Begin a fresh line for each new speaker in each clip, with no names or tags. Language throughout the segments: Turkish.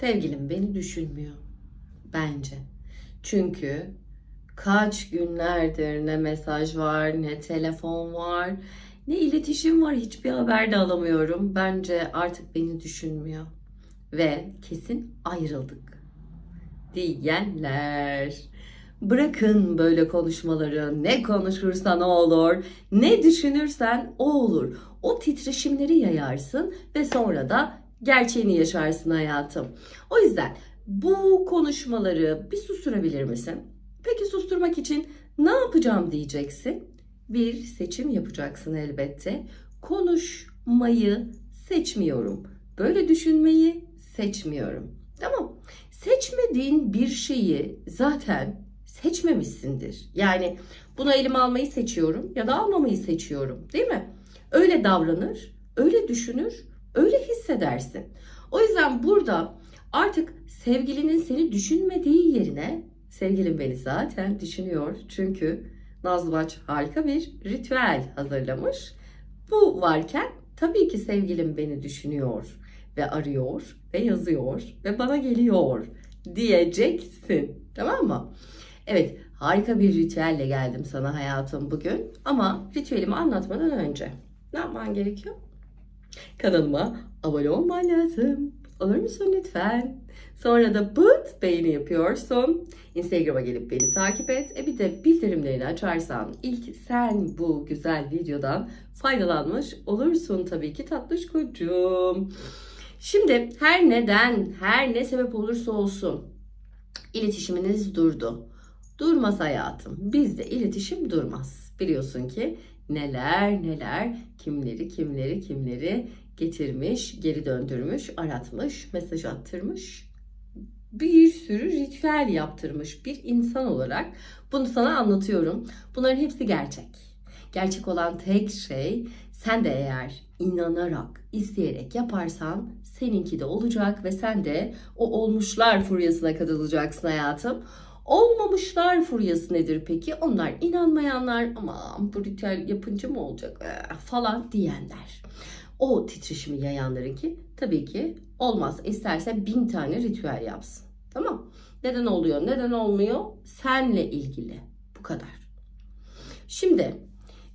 Sevgilim beni düşünmüyor. Bence. Çünkü kaç günlerdir ne mesaj var, ne telefon var, ne iletişim var hiçbir haber de alamıyorum. Bence artık beni düşünmüyor. Ve kesin ayrıldık. Diyenler. Bırakın böyle konuşmaları. Ne konuşursan o olur. Ne düşünürsen o olur. O titreşimleri yayarsın ve sonra da gerçeğini yaşarsın hayatım. O yüzden bu konuşmaları bir susturabilir misin? Peki susturmak için ne yapacağım diyeceksin. Bir seçim yapacaksın elbette. Konuşmayı seçmiyorum. Böyle düşünmeyi seçmiyorum. Tamam. Seçmediğin bir şeyi zaten seçmemişsindir. Yani bunu elime almayı seçiyorum ya da almamayı seçiyorum. Değil mi? Öyle davranır, öyle düşünür, öyle hissedersin. O yüzden burada artık sevgilinin seni düşünmediği yerine sevgilim beni zaten düşünüyor. Çünkü Nazlı harika bir ritüel hazırlamış. Bu varken tabii ki sevgilim beni düşünüyor ve arıyor ve yazıyor ve bana geliyor diyeceksin. Tamam mı? Evet, harika bir ritüelle geldim sana hayatım bugün. Ama ritüelimi anlatmadan önce ne yapman gerekiyor? Kanalıma abone olman lazım. Olur musun lütfen? Sonra da pıt beğeni yapıyorsun. Instagram'a gelip beni takip et. E bir de bildirimlerini açarsan ilk sen bu güzel videodan faydalanmış olursun tabii ki tatlış kocuğum. Şimdi her neden, her ne sebep olursa olsun iletişiminiz durdu. Durmaz hayatım. Bizde iletişim durmaz. Biliyorsun ki neler neler kimleri kimleri kimleri getirmiş, geri döndürmüş, aratmış, mesaj attırmış. Bir sürü ritüel yaptırmış bir insan olarak bunu sana anlatıyorum. Bunların hepsi gerçek. Gerçek olan tek şey sen de eğer inanarak, isteyerek yaparsan seninki de olacak ve sen de o olmuşlar furyasına katılacaksın hayatım. Olmamışlar furyası nedir peki? Onlar inanmayanlar aman bu ritüel yapınca mı olacak Eh, falan diyenler. O titreşimi yayanların ki tabii ki olmaz. İsterse bin tane ritüel yapsın. Tamam. Neden oluyor, neden olmuyor? Senle ilgili. Bu kadar. Şimdi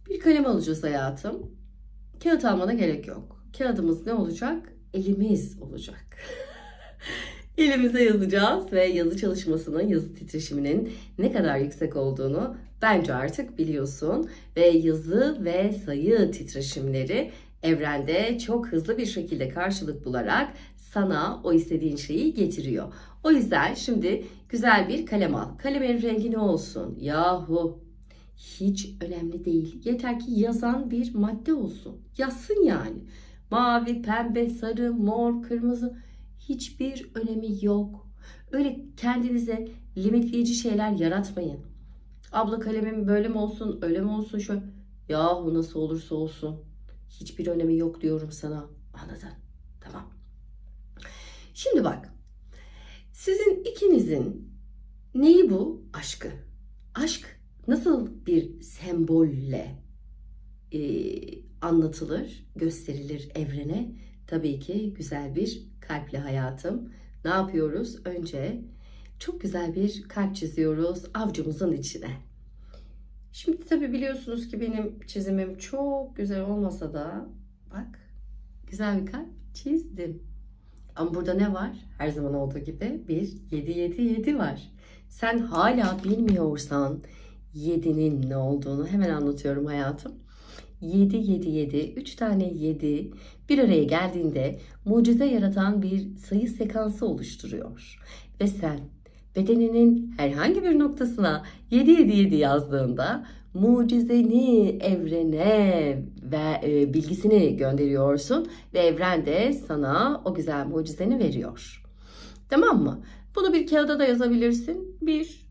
bir kalem alacağız hayatım. Kağıt almana gerek yok. Kağıdımız ne olacak? Elimiz olacak. Elimize yazacağız ve yazı çalışmasının, yazı titreşiminin ne kadar yüksek olduğunu bence artık biliyorsun. Ve yazı ve sayı titreşimleri evrende çok hızlı bir şekilde karşılık bularak sana o istediğin şeyi getiriyor. O yüzden şimdi güzel bir kalem al. Kalemin rengi ne olsun? Yahu hiç önemli değil. Yeter ki yazan bir madde olsun. Yazsın yani. Mavi, pembe, sarı, mor, kırmızı hiçbir önemi yok. Öyle kendinize limitleyici şeyler yaratmayın. Abla kalemim böyle mi olsun, öyle mi olsun şu. Yahu nasıl olursa olsun. Hiçbir önemi yok diyorum sana. Anladın? Tamam. Şimdi bak. Sizin ikinizin neyi bu? Aşkı. Aşk nasıl bir sembolle e, anlatılır, gösterilir evrene? Tabii ki güzel bir kalple hayatım. Ne yapıyoruz? Önce çok güzel bir kalp çiziyoruz avcumuzun içine. Şimdi tabii biliyorsunuz ki benim çizimim çok güzel olmasa da bak güzel bir kalp çizdim. Ama burada ne var? Her zaman olduğu gibi bir 7 7 7 var. Sen hala bilmiyorsan 7'nin ne olduğunu hemen anlatıyorum hayatım. 7 7 7 3 tane 7 bir araya geldiğinde mucize yaratan bir sayı sekansı oluşturuyor. Ve sen bedeninin herhangi bir noktasına 7 7 7 yazdığında mucizeni evrene ve e, bilgisini gönderiyorsun ve evren de sana o güzel mucizeni veriyor. Tamam mı? Bunu bir kağıda da yazabilirsin. Bir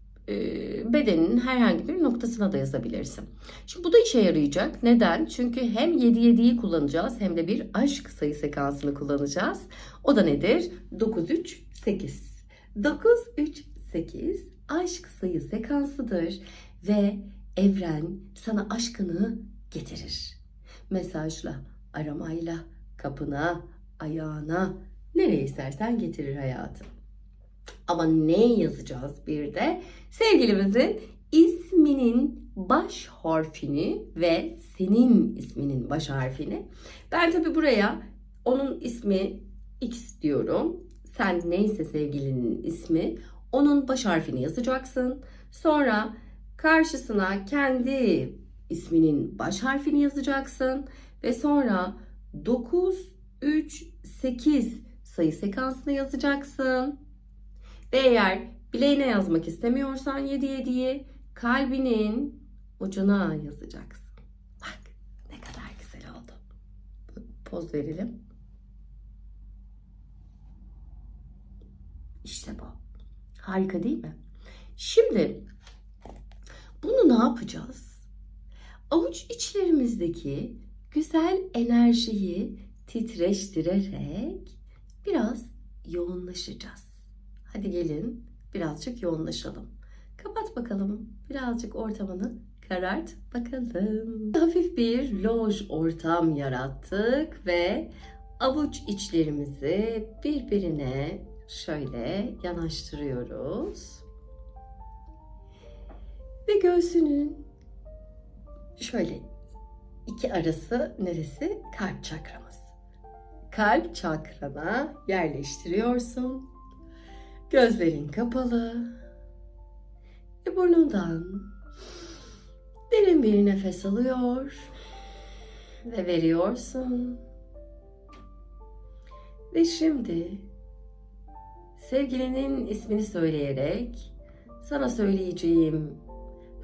bedenin herhangi bir noktasına da yazabilirsin. Şimdi bu da işe yarayacak. Neden? Çünkü hem 7 7'yi kullanacağız hem de bir aşk sayı sekansını kullanacağız. O da nedir? 9 3 8. 9 3 8 aşk sayı sekansıdır ve evren sana aşkını getirir. Mesajla, aramayla, kapına, ayağına, nereye istersen getirir hayatım. Ama ne yazacağız bir de? Sevgilimizin isminin baş harfini ve senin isminin baş harfini. Ben tabi buraya onun ismi X diyorum. Sen neyse sevgilinin ismi onun baş harfini yazacaksın. Sonra karşısına kendi isminin baş harfini yazacaksın ve sonra 9 3 8 sayı sekansını yazacaksın. Ve eğer bileğine yazmak istemiyorsan 7 7'yi kalbinin ucuna yazacaksın. Bak ne kadar güzel oldu. Poz verelim. İşte bu. Harika değil mi? Şimdi bunu ne yapacağız? Avuç içlerimizdeki güzel enerjiyi titreştirerek biraz yoğunlaşacağız. Hadi gelin birazcık yoğunlaşalım. Kapat bakalım. Birazcık ortamını karart bakalım. Hafif bir loj ortam yarattık ve avuç içlerimizi birbirine şöyle yanaştırıyoruz. Ve göğsünün şöyle iki arası neresi? Kalp çakramız. Kalp çakrana yerleştiriyorsun. Gözlerin kapalı. Ve burnundan derin bir nefes alıyor ve veriyorsun. Ve şimdi sevgilinin ismini söyleyerek sana söyleyeceğim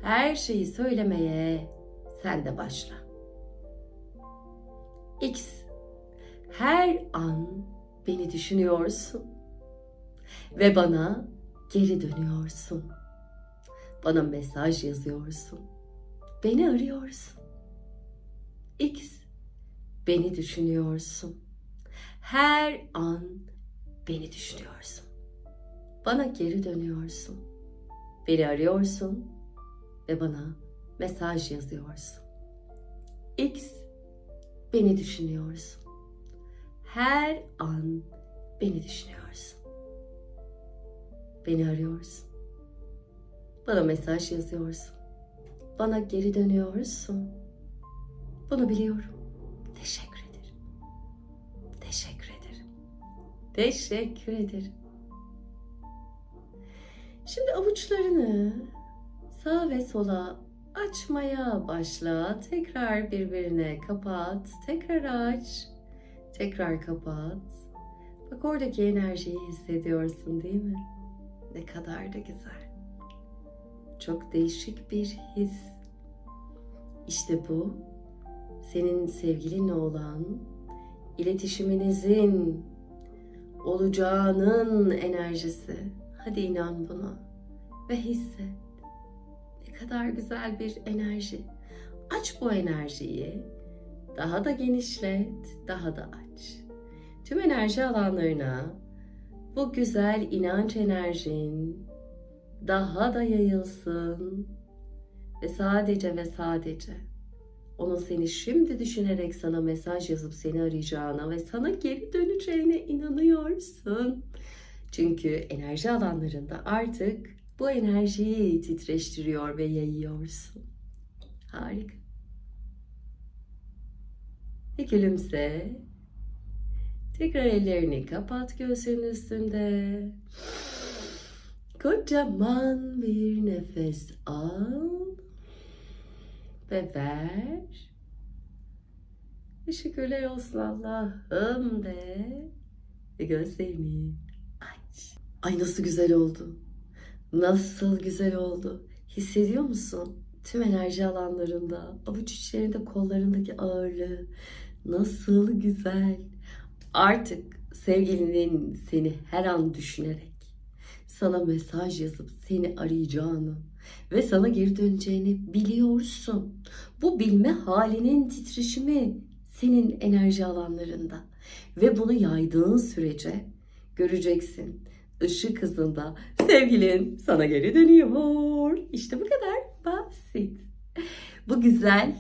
her şeyi söylemeye sen de başla. X her an beni düşünüyorsun ve bana geri dönüyorsun. Bana mesaj yazıyorsun. Beni arıyorsun. X beni düşünüyorsun. Her an beni düşünüyorsun. Bana geri dönüyorsun. Beni arıyorsun ve bana mesaj yazıyorsun. X beni düşünüyorsun. Her an beni düşünüyorsun. Beni arıyorsun. Bana mesaj yazıyorsun. Bana geri dönüyorsun. Bunu biliyorum. Teşekkür ederim. Teşekkür ederim. Teşekkür ederim. Şimdi avuçlarını sağ ve sola açmaya başla. Tekrar birbirine kapat. Tekrar aç. Tekrar kapat. Bak oradaki enerjiyi hissediyorsun değil mi? Ne kadar da güzel. Çok değişik bir his. İşte bu senin sevgilinle olan iletişiminizin olacağının enerjisi. Hadi inan buna ve hisset. Ne kadar güzel bir enerji. Aç bu enerjiyi. Daha da genişlet, daha da aç. Tüm enerji alanlarına bu güzel inanç enerjin daha da yayılsın ve sadece ve sadece onun seni şimdi düşünerek sana mesaj yazıp seni arayacağına ve sana geri döneceğine inanıyorsun. Çünkü enerji alanlarında artık bu enerjiyi titreştiriyor ve yayıyorsun. Harika. Ve gülümse. Tekrar ellerini kapat göğsünün üstünde. Kocaman bir nefes al ve ver. Teşekkürler olsun Allah'ım de. Ve gözlerini aç. Ay nasıl güzel oldu. Nasıl güzel oldu. Hissediyor musun? Tüm enerji alanlarında, avuç içlerinde, kollarındaki ağırlığı. Nasıl güzel. Artık sevgilinin seni her an düşünerek sana mesaj yazıp seni arayacağını ve sana geri döneceğini biliyorsun. Bu bilme halinin titreşimi senin enerji alanlarında ve bunu yaydığın sürece göreceksin. Işık hızında sevgilin sana geri dönüyor. İşte bu kadar basit. Bu güzel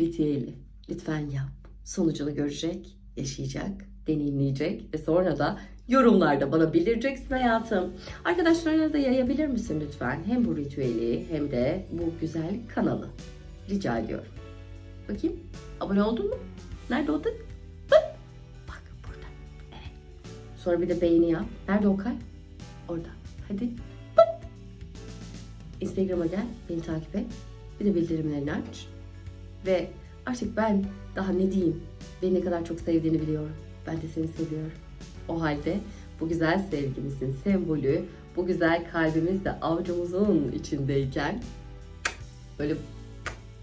ritüeli lütfen yap. Sonucunu görecek, yaşayacak, deneyimleyecek ve sonra da yorumlarda bana bildireceksin hayatım. Arkadaşlarına da yayabilir misin lütfen? Hem bu ritüeli hem de bu güzel kanalı. Rica ediyorum. Bakayım. Abone oldun mu? Nerede o tık? Bak. Bak burada. Evet. Sonra bir de beğeni yap. Nerede o kalp? Orada. Hadi. Bak. Instagram'a gel. Beni takip et. Bir de bildirimlerini aç. Ve artık ben daha ne diyeyim? Beni ne kadar çok sevdiğini biliyorum. Ben de seni seviyorum. O halde bu güzel sevgimizin sembolü, bu güzel kalbimiz de avucumuzun içindeyken böyle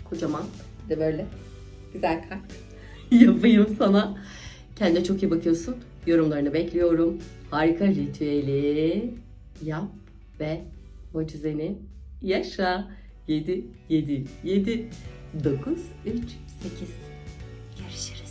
kocaman de böyle güzel kalp yapayım sana. Kendine çok iyi bakıyorsun. Yorumlarını bekliyorum. Harika ritüeli yap ve mucizeni yaşa. 7, 7, 7, 9, 3, 8. Görüşürüz.